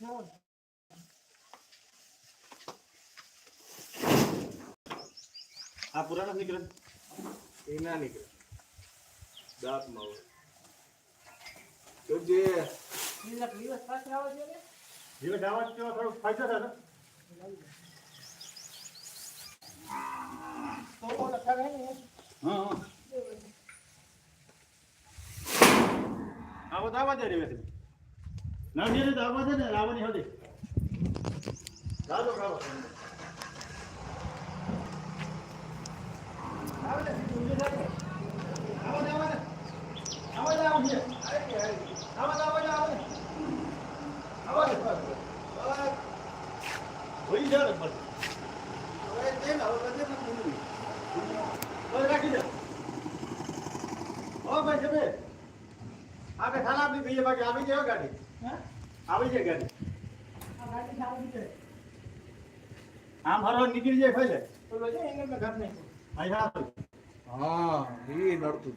Moon. આ પુરાણો નીકળે? એ ના નીકળે. દાંતમાં હોય જે દિવસ પાછળ આવે છે દિવસ આવવા થોડો ફાયદો થશે તો હા હા. આ બધા વાંચે રેવે નાની, તો આવવા દે ને લાવવાની હતી લાવો ખાવા. આપણે ખાલા આપી દઈએ, બાકી આવી જાય ગાડી. આવી જાય ઘરે આમ હરો નીકળી જાય ફેલે? તો લો જાય હા એ નડતું